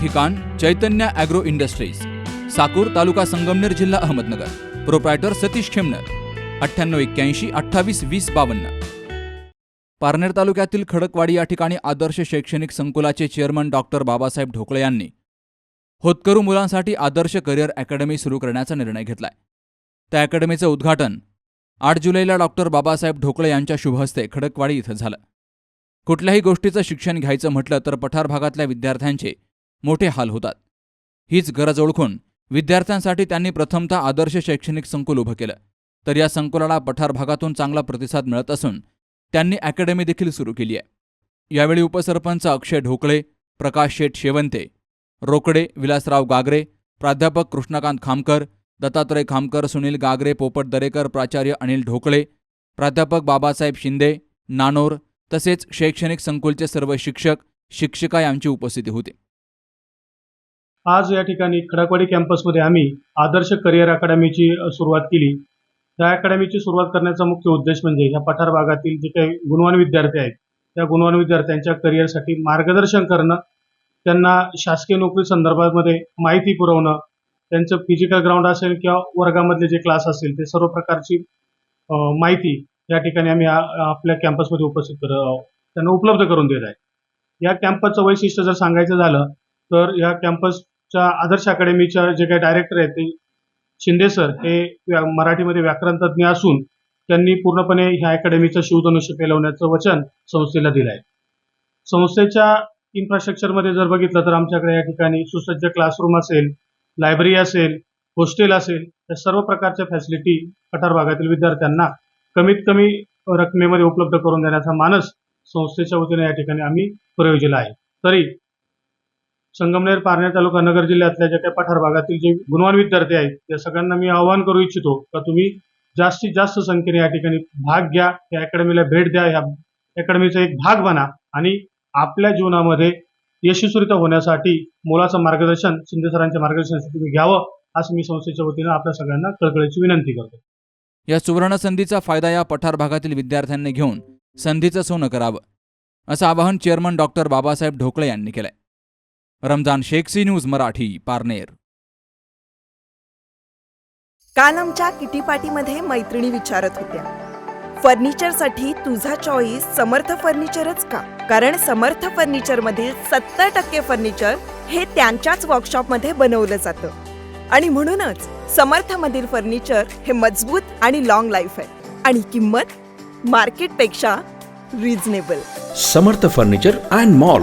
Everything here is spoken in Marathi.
ठिकाण चैतन्य ॲग्रो इंडस्ट्रीज साकूर तालुका संगमनेर जिल्हा अहमदनगर. प्रोप्रायटर सतीश खेमनर अठ्ठ्याण्णव एक्क्याऐंशी अठ्ठावीस वीस बावन्न. पारनेर तालुक्यातील खडकवाडी या ठिकाणी आदर्श शैक्षणिक संकुलाचे चेअरमन डॉक्टर बाबासाहेब ढोकळे यांनी होतकरू मुलांसाठी आदर्श करिअर अकॅडमी सुरू करण्याचा निर्णय घेतलाय. त्या अकॅडमीचं उद्घाटन आठ जुलैला डॉक्टर बाबासाहेब ढोकळे यांच्या शुभहस्ते खडकवाडी इथं झालं. कुठल्याही गोष्टीचं शिक्षण घ्यायचं म्हटलं तर पठार भागातल्या विद्यार्थ्यांचे मोठे हाल होतात. हीच गरज ओळखून विद्यार्थ्यांसाठी त्यांनी प्रथमतः आदर्श शैक्षणिक संकुल उभं केलं. तर या संकुलाला पठार भागातून चांगला प्रतिसाद मिळत असून त्यांनी अकॅडमी देखील सुरू केली आहे. यावेळी उपसरपंच अक्षय ढोकळे प्रकाश शेठ शेवंते रोकडे विलासराव गागरे प्राध्यापक कृष्णकांत खामकर दत्तात्रय खामकर सुनील गागरे पोपट दरेकर प्राचार्य अनिल ढोकळे प्राध्यापक बाबासाहेब शिंदे नानोर तसेच शैक्षणिक संकुलचे सर्व शिक्षक शिक्षिका यांची उपस्थिती होती. आज या ठिकाणी खडकवाडी कॅम्पसमध्ये आम्ही आदर्श करिअर अकॅडमीची सुरुवात केली. त्या अकॅडमीची सुरुवात करण्याचा मुख्य उद्देश म्हणजे ह्या पठार भागातील जे काही गुणवान विद्यार्थी आहेत त्या गुणवान विद्यार्थ्यांच्या करिअरसाठी मार्गदर्शन करणं त्यांना शासकीय नोकरी संदर्भामध्ये माहिती पुरवणं त्यांचं फिजिकल ग्राउंड असेल किंवा वर्गामधले जे क्लास असतील ते सर्व प्रकारची माहिती या ठिकाणी आम्ही आपल्या कॅम्पसमध्ये उपस्थित कर त्यांना उपलब्ध करून देत आहे. या कॅम्पसचं वैशिष्ट्य जर सांगायचं झालं तर या च्या आदर्श अकॅडमीच्या जे काही डायरेक्टर आहेत ते शिंदे सर हे व्या- मराठीमध्ये व्याकरण तज्ज्ञ असून त्यांनी पूर्णपणे ह्या अकॅडमीचं शिवधनुष्य पेलवण्याचं वचन संस्थेला दिलं आहे. संस्थेच्या इन्फ्रास्ट्रक्चरमध्ये जर बघितलं तर आमच्याकडे या ठिकाणी सुसज्ज क्लासरूम असेल लायब्ररी असेल हॉस्टेल असेल या सर्व प्रकारच्या फॅसिलिटी पठार भागातील विद्यार्थ्यांना कमीत कमी रकमेमध्ये उपलब्ध करून देण्याचा मानस संस्थेच्या वतीने या ठिकाणी आम्ही प्रयोजला आहे. तरी संगमनेर पारनेर तालुका नगर जिल्ह्यातल्या ज्या काही पठार भागातील जे गुणवान विद्यार्थी आहेत त्या सगळ्यांना मी आवाहन करू इच्छितो का तुम्ही जास्तीत जास्त संख्येने या ठिकाणी भाग घ्या या अकॅडमीला भेट द्या या अकॅडमीचा एक भाग बना आणि आपल्या जीवनामध्ये यशस्वीरित्या होण्यासाठी मोलाचं मार्गदर्शन शिंदे सरांच्या मार्गदर्शन तुम्ही घ्यावं असं मी संस्थेच्या वतीनं आपल्या सगळ्यांना कळकळीची विनंती करतो. या सुवर्ण संधीचा फायदा या पठार भागातील विद्यार्थ्यांनी घेऊन संधीचं सोनं करावं असं आवाहन चेअरमन डॉक्टर बाबासाहेब ढोकळे यांनी केलंय. Ramzan Shaikh C news Marathi Parner. काल आमच्या किटी पार्टीमध्ये मैत्रिणी विचारत होत्या. फर्निचरसाठी तुझा चॉईस समर्थ फर्निचरच का? कारण समर्थ फर्निचर मधील सत्तर टक्के फर्निचर हे त्यांच्याच वर्कशॉपमध्ये बनवलं जातं. आणि म्हणूनच समर्थ मधील फर्निचर हे मजबूत आणि लॉंग लाईफ आहे. आणि किंमत मार्केटपेक्षा reasonable Samarth furniture and mall.